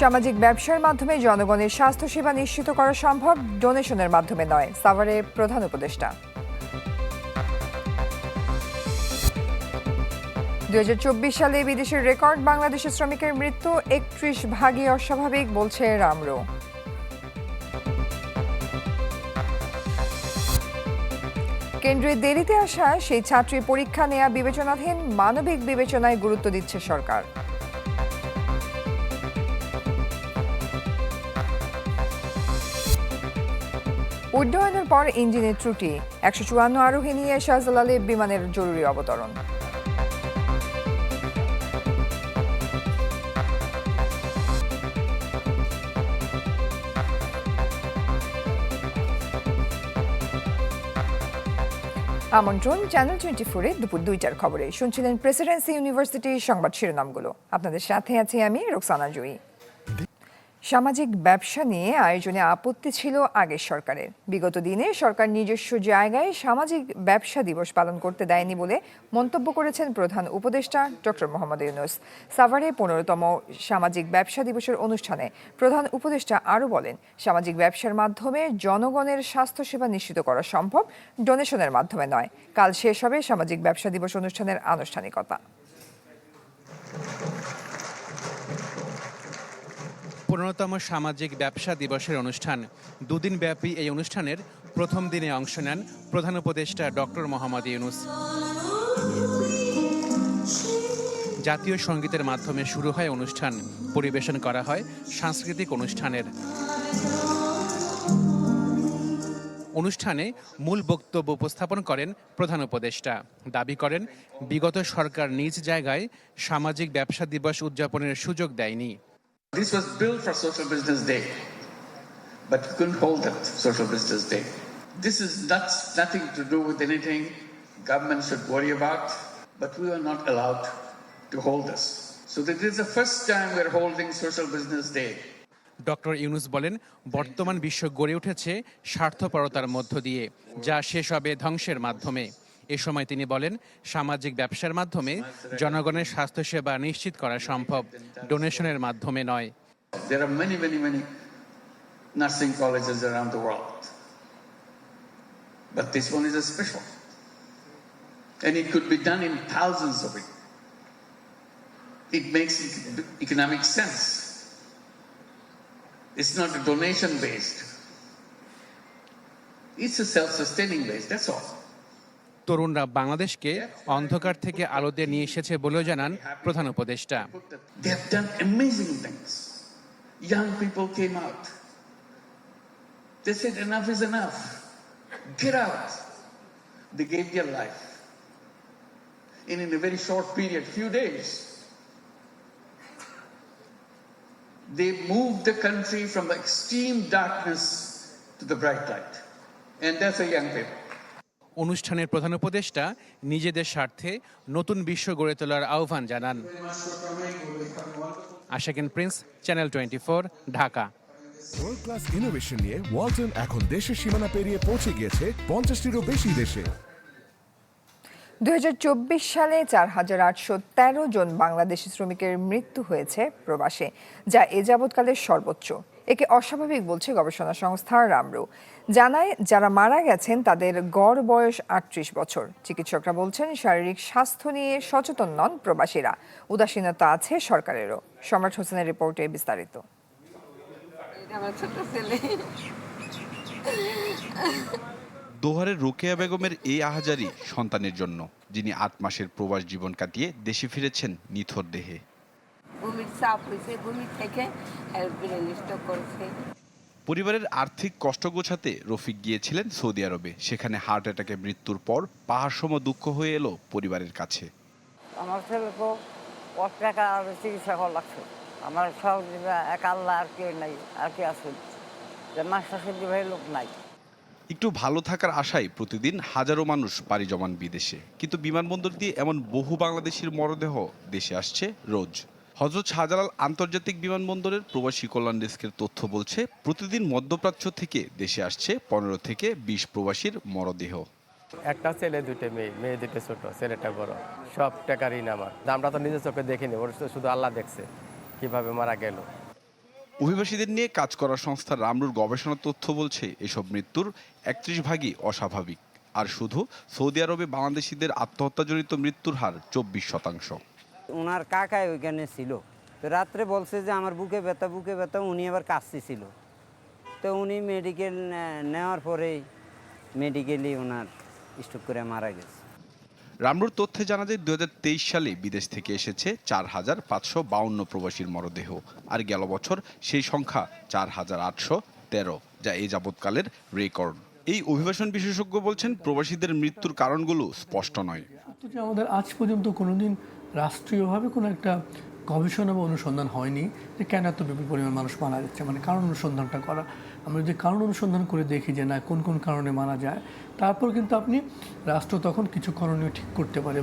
সামাজিক ব্যবসার মাধ্যমে জনগণের স্বাস্থ্যসেবা নিশ্চিত করা সম্ভব, ডোনেশনের মাধ্যমে নয় সাভারে প্রধান উপদেষ্টা। দুই সালে বিদেশের রেকর্ড, বাংলাদেশের শ্রমিকের মৃত্যু, একত্রিশ ভাগই অস্বাভাবিক, বলছে রামরো। কেন্দ্রে দেরিতে আসা সেই ছাত্রী পরীক্ষা নেয়া বিবেচনাধীন, মানবিক বিবেচনায় গুরুত্ব দিচ্ছে সরকার। উড্ডয়নের পর ইঞ্জিনের ত্রুটি। একশো চুয়ান্ন আরোহী নিয়ে শাহজালালে বিমানের জরুরি অবতরণ। আমন্ত্রণ চ্যানেল টোয়েন্টি ফোরে দুপুর দুইটার খবরে। শুনছিলেন প্রেসিডেন্সি ইউনিভার্সিটির সংবাদ শিরোনামগুলো। আপনাদের সাথে আছি আমি রোকসানা জুই। সামাজিক ব্যবসা নিয়ে আয়োজনে আপত্তি ছিল আগের সরকারের। বিগত দিনে সরকার নিজস্ব জায়গায় সামাজিক ব্যবসা দিবস পালন করতে দেয়নি বলে মন্তব্য করেছেন প্রধান উপদেষ্টা ডক্টর মোহাম্মদ ইউনুস। সাভারে পনেরোতম সামাজিক ব্যবসা দিবসের অনুষ্ঠানে প্রধান উপদেষ্টা আরও বলেন, সামাজিক ব্যবসার মাধ্যমে জনগণের স্বাস্থ্যসেবা নিশ্চিত করা সম্ভব, ডোনেশনের মাধ্যমে নয়। কাল শেষ হবে সামাজিক ব্যবসা দিবস অনুষ্ঠানের আনুষ্ঠানিকতা। পনেরোতম সামাজিক ব্যবসা দিবসের অনুষ্ঠান। দুদিন ব্যাপী এই অনুষ্ঠানের প্রথম দিনে অংশ নেন প্রধান উপদেষ্টা ডক্টর মোহাম্মদ ইউনুস। জাতীয় সঙ্গীতের মাধ্যমে শুরু হয় অনুষ্ঠান। পরিবেশন করা হয় সাংস্কৃতিক অনুষ্ঠানের। অনুষ্ঠানে মূল বক্তব্য উপস্থাপন করেন প্রধান উপদেষ্টা। দাবি করেন, বিগত সরকার নিজ জায়গায় সামাজিক ব্যবসা দিবস উদযাপনের সুযোগ দেয়নি। This was built for Social Business Day, but we couldn't hold that Social Business Day. This is not, nothing to do with anything government should worry about, but we were not allowed to hold this. So this is the first time we're holding Social Business Day. Doctor Yunus বলেন বর্তমান বিশ্ব গড়ে উঠেছে স্বার্থপরতার মধ্য দিয়ে যা শেষ হবে ধ্বংসের মাধ্যমে এ সময় তিনি বলেন সামাজিক ব্যবসার মাধ্যমে জনগণের স্বাস্থ্যসেবা নিশ্চিত করা সম্ভব ডোনেশনের মাধ্যমে নয় There are many, many, many nursing colleges around the world. But this one is a special. And it could be done in thousands of it. It makes economic sense. It's not a donation based. It's a self-sustaining base, that's all. তরুণরা বাংলাদেশকে অন্ধকার থেকে আলোতে নিয়ে এসেছে বলেও জানান প্রধান উপদেষ্টা. Young people came out. They enough is enough. Get out. Gave their life. And in a very short period, few days, they moved the country from the extreme darkness to the bright light. And that's a young people. অনুষ্ঠানের প্রধান উপদেষ্টা নিজেদের স্বার্থে নতুন বিশ্ব গড়ে তোলার আহ্বান জানান। আশাকিন Prince channel twenty Dhaka. World class innovation নিয়ে ওয়ালটন এখন দেশের সীমানা পেরিয়ে পৌঁছে গিয়েছে পঞ্চাশটিরও বেশি দেশে। দুই হাজার চব্বিশ সালে চার হাজার আটশো তেরো জন বাংলাদেশি শ্রমিকের মৃত্যু হয়েছে প্রবাসে যা এ যাবৎকালের সর্বোচ্চ। একে অস্বাভাবিক বলছে গবেষণা সংস্থা রামরু। জানায়, যারা মারা গেছেন তাদের গড় বয়স আটত্রিশ বছর। চিকিৎসকরা বলছেন, শারীরিক স্বাস্থ্য নিয়ে সচেতন নন প্রবাসীরা। উদাসীনতা আছে সরকারেরও। সম্রাট হোসেনের রিপোর্টে বিস্তারিত। দোহারের রোকেয়া বেগমের এই আহাজারি সন্তানের জন্য, যিনি আট মাসের প্রবাস জীবন কাটিয়ে দেশে ফিরেছেন নিথর দেহে। চাপ হয়েছে থেকে ব্রেন স্ট্রোক করেছে। পরিবারের আর্থিক কষ্ট গোছাতে রফিক গিয়েছিলেন সৌদি আরবে। সেখানে হার্ট অ্যাটাকে মৃত্যুর পর পাহাড়সম দুঃখ হয়ে এলো পরিবারের কাছে। আমার ছেলে তো কত টাকা আর চিকিৎসা করা লাগছে। আমার সব এক আল্লাহ আর কেউ নাই আর কে আছেন যে মাস্টার সবজি ভাই লোক নাই। একটু ভালো থাকার আশায় প্রতিদিন হাজারো মানুষ পাড়ি জমান বিদেশে। কিন্তু বিমানবন্দর দিয়ে এমন বহু বাংলাদেশির মরদেহ দেশে আসছে রোজ। হজরত শাহজালাল আন্তর্জাতিক বিমানবন্দরের প্রবাসী কল্যাণ ডেস্কের তথ্য বলছে প্রতিদিন মধ্যপ্রাচ্য থেকে দেশে আসছে পনেরো থেকে বিশ প্রবাসীর মরদেহ। একটা ছেলে দুটো মেয়ে মেয়ে দুটো ছোট ছেলেটা বড় সব টাকার ঋণ আমার আমরা তো নিজের চোখে দেখিনি ওর শুধু আল্লাহ দেখছে কীভাবে মারা গেল। অভিবাসীদের নিয়ে কাজ করা সংস্থা রামরুর গবেষণা তথ্য বলছে এসব মৃত্যুর একত্রিশ ভাগই অস্বাভাবিক। আর শুধু সৌদি আরবে বাংলাদেশিদের আত্মহত্যাজনিত মৃত্যুর হার চব্বিশ শতাংশ। ওনার কাকায় ওইখানে ছিল। তো রাত্রে বলছে যে আমার বুকে ব্যথা বুকে ব্যথা। উনি আবার কাশছি ছিল তো উনি মেডিকেল নেওয়ার পরে মেডিকেলি ওনার স্ট্রোক করে মারা গেছে। রামরুর তথ্যে জানা যায় দু হাজার তেইশ সালে বিদেশ থেকে এসেছে চার হাজার পাঁচশো বাউন্ন প্রবাসীর মরদেহ। আর গেল বছর সেই সংখ্যা চার হাজার আটশো তেরো যা এই যাবৎকালের রেকর্ড এই অভিবাসন বিশেষজ্ঞ বলছেন প্রবাসীদের মৃত্যুর কারণগুলো স্পষ্ট নয়। যে আমাদের আজ পর্যন্ত কোনোদিন রাষ্ট্রীয়ভাবে কোনো একটা গবেষণা বা অনুসন্ধান হয়নি যে কেন এত বিপুল পরিমাণ মানুষ মারা যাচ্ছে মানে কারণ অনুসন্ধানটা করা। আমরা যদি কারণ অনুসন্ধান করে দেখি যে না কোন কোন কারণে মারা যায় তারপর কিন্তু আপনি রাষ্ট্র তখন কিছু করণীয় ঠিক করতে পারে।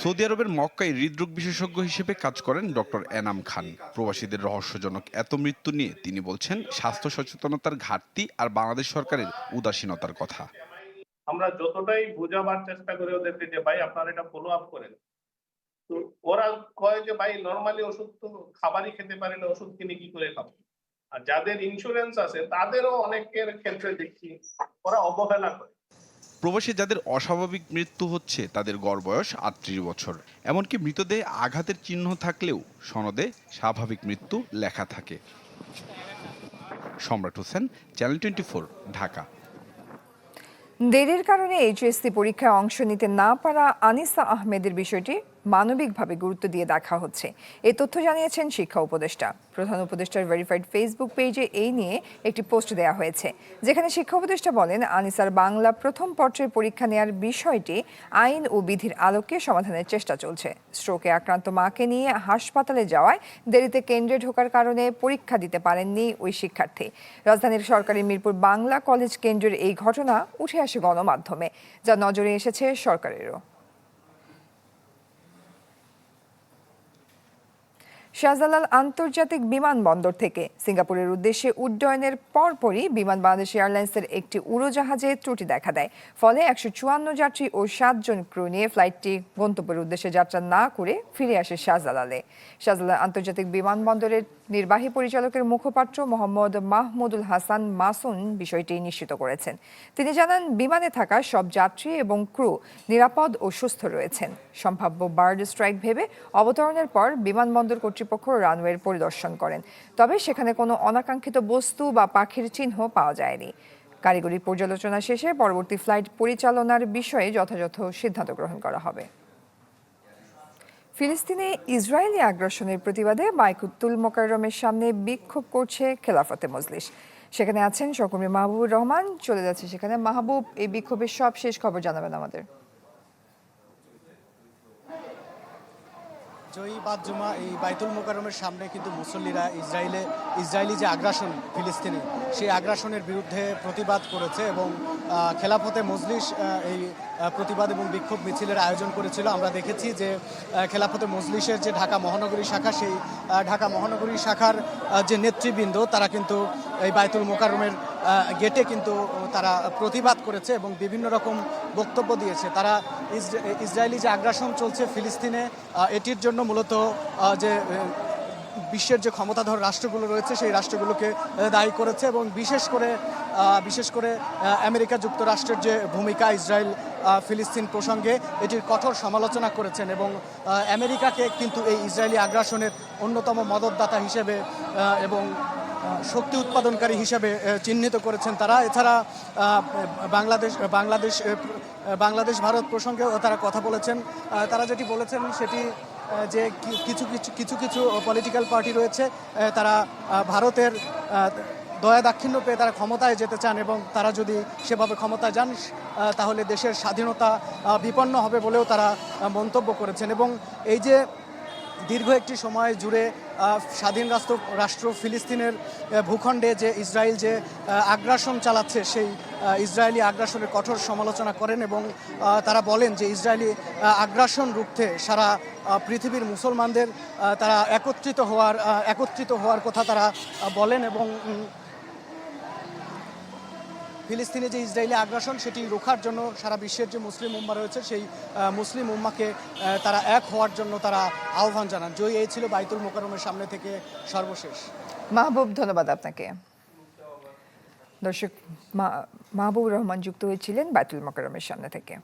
সৌদি আরবের মক্কায় হৃদরোগ বিশেষজ্ঞ হিসেবে কাজ করেন ডক্টর এনাম খান। প্রবাসীদের রহস্যজনক এত মৃত্যু নিয়ে তিনি বলছেন স্বাস্থ্য সচেতনতার ঘাটতি আর বাংলাদেশ সরকারের উদাসীনতার কথা। আমরা যতটাই বোঝাবার চেষ্টা করি ওদেরকে যে ভাই আপনারা এটা ফলো আপ করেন। তো ওরা কয় যে ভাই নর্মালি ওষুধ তো খাবারই খেতে পারে না ওষুধ কিনে কি করে খাব? আর যাদের ইন্স্যুরেন্স আছে তাদেরও অনেকের ক্ষেত্রে দেখছি ওরা অবহেলা করে। প্রবাসী যাদের অস্বাভাবিক মৃত্যু হচ্ছে তাদের গড় বয়স আটত্রিশ বছর। এমনকি মৃতদেহে আঘাতের চিহ্ন থাকলেও সনদে স্বাভাবিক মৃত্যু লেখা থাকে। Samrat Hossain channel twenty four Dhaka. দেরির কারণে এইচএসসি পরীক্ষায় অংশ নিতে না পারা আনিসা আহমেদের বিষয়টি মানবিকভাবে গুরুত্ব দিয়ে দেখা হচ্ছে। এই তথ্য জানিয়েছেন শিক্ষা উপদেষ্টা। প্রধান উপদেষ্টার ভেরিফাইড ফেসবুক পেজে এই নিয়ে একটি পোস্ট দেওয়া হয়েছে, যেখানে শিক্ষা উপদেষ্টা বলেন, আনিসার বাংলা প্রথম পর্যায়ের পরীক্ষা নেয়ার বিষয়টি আইন ও বিধির আলোকে সমাধানের চেষ্টা চলছে। স্ট্রোকে আক্রান্ত মাকে নিয়ে হাসপাতালে যাওয়ায় দেরিতে কেন্দ্রে ঢোকার কারণে পরীক্ষা দিতে পারেননি ওই শিক্ষার্থী। রাজধানীর সরকারি মিরপুর বাংলা কলেজ কেন্দ্রের এই ঘটনা উঠে আসে গণমাধ্যমে, যা নজরে এসেছে সরকারেরও। শাহজালাল আন্তর্জাতিক বিমানবন্দর থেকে সিঙ্গাপুরের উদ্দেশ্যে উড্ডয়নের পরপরই বিমান বাংলাদেশ এয়ারলাইন্সের একটি উড়োজাহাজে ত্রুটি দেখা দেয়। ফলে একশো চুয়ান্ন যাত্রী ও সাতজন ক্রু নিয়ে ফ্লাইটটি গন্তব্যের উদ্দেশ্যে যাত্রা না করে ফিরে আসে শাহজালালে। শাহজালাল আন্তর্জাতিক বিমানবন্দরের নির্বাহী পরিচালকের মুখপাত্র মোহাম্মদ মাহমুদুল হাসান মাসুন বিষয়টি নিশ্চিত করেছেন। তিনি জানান, বিমানে থাকা সব যাত্রী এবং ক্রু নিরাপদ ও সুস্থ রয়েছেন। সম্ভাব্য বার্ড স্ট্রাইক ভেবে অবতরণের পর বিমানবন্দর কর্তৃপক্ষ রানওয়ের পরিদর্শন করেন। তবে সেখানে কোনো অনাকাঙ্ক্ষিত বস্তু বা পাখির চিহ্ন পাওয়া যায়নি। কারিগরি পর্যালোচনা শেষে পরবর্তী ফ্লাইট পরিচালনার বিষয়ে যথাযথ সিদ্ধান্ত গ্রহণ করা হবে। ফিলিস্তিনে ইসরায়েলি আগ্রাসনের প্রতিবাদে বাইকুতুল মোকাররমের সামনে বিক্ষোভ করছে খেলাফতে মজলিস। সেখানে আছেন সহকর্মী মাহবুবুর রহমান। চলে যাচ্ছে সেখানে মাহবুব। এই বিক্ষোভের সব শেষ খবর জানাবেন আমাদের। জয়ী বাদ জুমা এই বাইতুল মোকারমের সামনে কিন্তু মুসল্লিরা ইসরায়েলে ইসরায়েলি যে আগ্রাসন ফিলিস্তিনে সেই আগ্রাসনের বিরুদ্ধে প্রতিবাদ করেছে এবং খেলাফতে মজলিস এই প্রতিবাদ এবং বিক্ষোভ মিছিলের আয়োজন করেছিল। আমরা দেখেছি যে খেলাফতে মজলিসের যে ঢাকা মহানগরী শাখা সেই ঢাকা মহানগরী শাখার যে নেতৃবৃন্দ তারা কিন্তু এই বাইতুল মোকাররমের আহ, গেটে কিন্তু তারা প্রতিবাদ করেছে এবং বিভিন্ন রকম বক্তব্য দিয়েছে। তারা ইসরায়েলি যে আগ্রাসন চলছে ফিলিস্তিনে এটির জন্য মূলত যে বিশ্বের যে ক্ষমতাধর রাষ্ট্রগুলো রয়েছে, সেই রাষ্ট্রগুলোকে দায়ী করেছে এবং বিশেষ করে বিশেষ করে আমেরিকা যুক্তরাষ্ট্রের যে ভূমিকা ইসরায়েল ফিলিস্তিন প্রসঙ্গে এটির কঠোর সমালোচনা করেছেন এবং আমেরিকাকে কিন্তু এই ইসরায়েলি আগ্রাসনের অন্যতম মদতদাতা হিসেবে এবং শক্তি উৎপাদনকারী হিসাবে চিহ্নিত করেছেন তারা। এছাড়া বাংলাদেশ বাংলাদেশ বাংলাদেশ, ভারত প্রসঙ্গেও তারা কথা বলেছেন। তারা যেটি বলেছেন সেটি যে কিছু কিছু কিছু কিছু পলিটিক্যাল পার্টি রয়েছে তারা ভারতের দয়া দাক্ষিণ্য পেয়ে তারা ক্ষমতায় যেতে চান এবং তারা যদি সেভাবে ক্ষমতায় যান তাহলে দেশের স্বাধীনতা বিপন্ন হবে বলেও তারা মন্তব্য করেছেন। এবং এই যে দীর্ঘ একটি সময় জুড়ে স্বাধীন রাষ্ট্র রাষ্ট্র ফিলিস্তিনের ভূখণ্ডে যে ইসরায়েল যে আগ্রাসন চালাচ্ছে, সেই ইসরায়েলি আগ্রাসনের কঠোর সমালোচনা করেন এবং তারা বলেন যে ইসরায়েলি আগ্রাসন রুখতে সারা পৃথিবীর মুসলমানদের তারা একত্রিত হওয়ার একত্রিত হওয়ার কথা তারা বলেন এবং ফিলিস্তিনে যে ইসরায়েলি আগ্রাসন, সেটি রোখার জন্য সারা বিশ্বের যে মুসলিম উম্মা রয়েছে, সেই মুসলিম উম্মাকে তারা এক হওয়ার জন্য তারা আহ্বান জানান। জয়ী এই ছিল বাইতুল মোকারমের সামনে থেকে সর্বশেষ। মাহবুব, ধন্যবাদ আপনাকে। দর্শক মাহবুব রহমান যুক্ত হয়েছিলেন বাইতুল মোকারমের সামনে থেকে।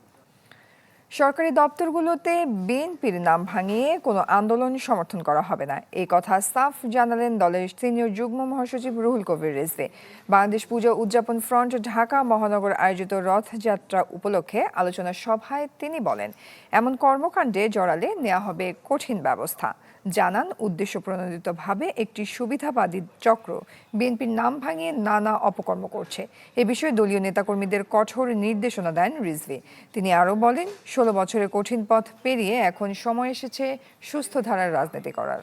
সরকারি দপ্তরগুলোতে বিএনপির নাম ভাঙিয়ে কোনো আন্দোলন সমর্থন করা হবে না। এই কথা সাফ জানালেন দলের সিনিয়র যুগ্ম মহাসচিব রুহুল কবির রেজভি। বাংলাদেশ পুজো উদযাপন ফ্রন্ট ঢাকা মহানগর আয়োজিত রথযাত্রা উপলক্ষে আলোচনা সভায় তিনি বলেন, এমন কর্মকাণ্ডে জড়ালে নেওয়া হবে কঠিন ব্যবস্থা। জানান উদ্দেশ্য প্রণোদিতভাবে একটি সুবিধাবাদী চক্র। বিএনপির নাম ভাঙিয়ে নানা অপকর্ম করছে। এ বিষয়ে দলীয় নেতাকর্মীদের কঠোর নির্দেশনা দেন রিজভি। তিনি আরও বলেন, ষোলো বছরের কঠিন পথ পেরিয়ে এখন সময় এসেছে সুস্থ ধারার রাজনীতি করার।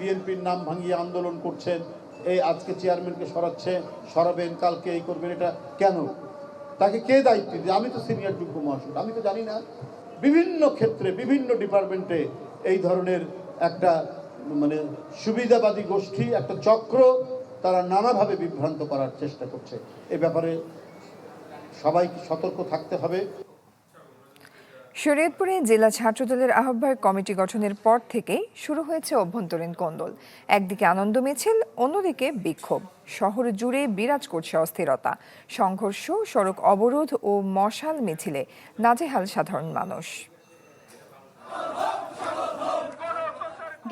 বিএনপির নাম ভাঙিয়ে আন্দোলন করছেন, এই আজকে চেয়ারম্যানকে সরাচ্ছে, সরাবেন, কালকে এই করবেন, এটা কেন? তাকে কে দায়িত্ব দিয়ে আমি তো সিনিয়র যুগ্ম মহাসচিব, আমি তো জানি না। বিভিন্ন ক্ষেত্রে, বিভিন্ন ডিপার্টমেন্টে এই ধরনের একটা মানে সুবিধাবাদী গোষ্ঠী, একটা চক্র তারা নানাভাবে বিভ্রান্ত করার চেষ্টা করছে। এ ব্যাপারে সবাইকে সতর্ক থাকতে হবে। শরীয়তপুরে জেলা ছাত্রদলের আহ্বায়ক কমিটি গঠনের পর থেকেই শুরু হয়েছে অভ্যন্তরীণ কোন্দল। একদিকে আনন্দ মিছিল, অন্যদিকে বিক্ষোভ। শহর জুড়ে বিরাজ করছে অস্থিরতা। সংঘর্ষ, সড়ক অবরোধ ও মশাল মিছিলে নাজেহাল সাধারণ মানুষ।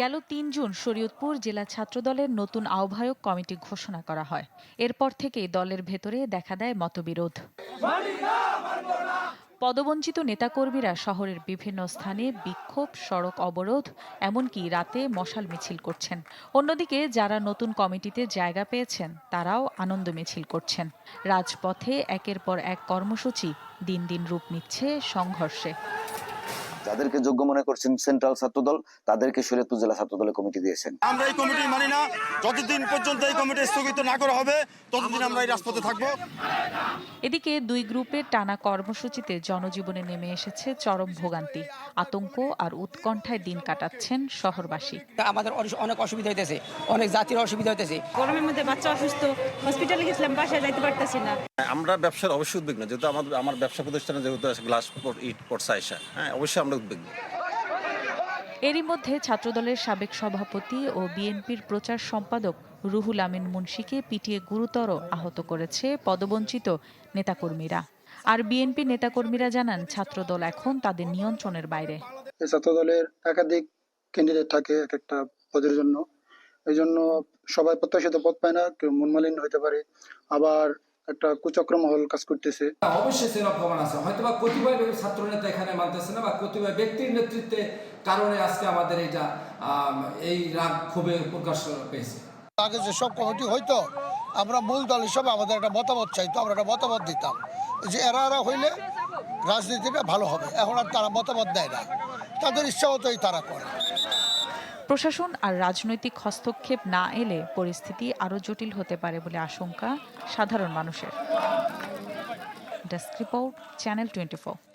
গেল তিন জুন শরীয়তপুর জেলা ছাত্রদলের নতুন আহ্বায়ক কমিটি ঘোষণা করা হয়। এরপর থেকেই দলের ভেতরে দেখা দেয় মতবিরোধ। পদবঞ্চিত নেতাকর্মীরা শহরের বিভিন্ন স্থানে বিক্ষোভ, সড়ক অবরোধ, এমনকি রাতে মশাল মিছিল করছেন। অন্যদিকে যারা নতুন কমিটিতে জায়গা পেয়েছেন, তারাও আনন্দ মিছিল করছেন। রাজপথে একের পর এক কর্মসূচি দিন দিন রূপ নিচ্ছে সংঘর্ষে। যাদেরকে যোগ্য মনে করছেন সেন্ট্রাল ছাত্রদল তাদেরকে শরীয়তপুর জেলা ছাত্রদলের কমিটি দিয়েছেন। আমরা এই কমিটি মানি না। যতদিন পর্যন্ত এই কমিটি স্থগিত না করা হবে ততদিন আমরা এই রাজপথে থাকব। এদিকে দুই গ্রুপের টানা কর্মসূচিতে জনজীবনে নেমে এসেছে চরম ভোগান্তি। আতঙ্ক আর উৎকণ্ঠায় দিন কাটাচ্ছেন শহরবাসী। আমাদের অনেক অসুবিধা হইতেছে। অনেক জাতির অসুবিধা হইতেছে। গরমের মধ্যে বাচ্চা অসুস্থ হসপিটালে গেছিলাম বাসায় যাইতে পারতেছি না। আমরা ব্যবসার অবশ্যই উদ্বিগ্ন যেহেতু আমাদের আমার ব্যবসা প্রতিষ্ঠানে যেহেতু গ্লাস ইট পড়ছে আইসা হ্যাঁ অবশ্যই আমরা উদ্বিগ্ন এরই মধ্যে ছাত্রদলের সাবেক সভাপতি ও বিএনপির প্রচার সম্পাদক রুহুল আমিন মুন্সিকে পিটিয়ে গুরুতর আহত করেছে পদবঞ্চিত নেতাকর্মীরা। আর বিএনপি নেতাকর্মীরা জানান ছাত্রদল এখন তাদের নিয়ন্ত্রণের বাইরে। ছাত্রদলের একাধিক ক্যান্ডিডেট থাকে এক একটা পদের জন্য। এই জন্য সবাই প্রত্যাশিত পদ পায় না কেউ মনমালিন হতে পারে। আবার একটা কুচক্র মহল কাজ করতেছে। অবশ্যই সেনা প্রমাণ আছে। হয়তো বা কতিপয় ছাত্র নেতা এখানে মানতেছে না বা কতিপয় ব্যক্তির নেতৃত্বে কারণে আজকে আমাদের এইটা এই রাগ ক্ষোভের প্রকাশ পেয়েছে। আগে যে সব কমিটি হইতো আমরা মূল দল হিসাবে আমাদের একটা মতামত চাইতো আমরা একটা মতামত দিতাম। যে এরা এরা হইলে রাজনীতিটা ভালো হবে এখন আর তারা মতামত দেয় না। তাদের ইচ্ছা মতোই তারা করে। প্রশাসন আর রাজনৈতিক হস্তক্ষেপ না এলে পরিস্থিতি আরও জটিল হতে পারে বলে আশঙ্কা সাধারণ মানুষের। Desk report, channel twenty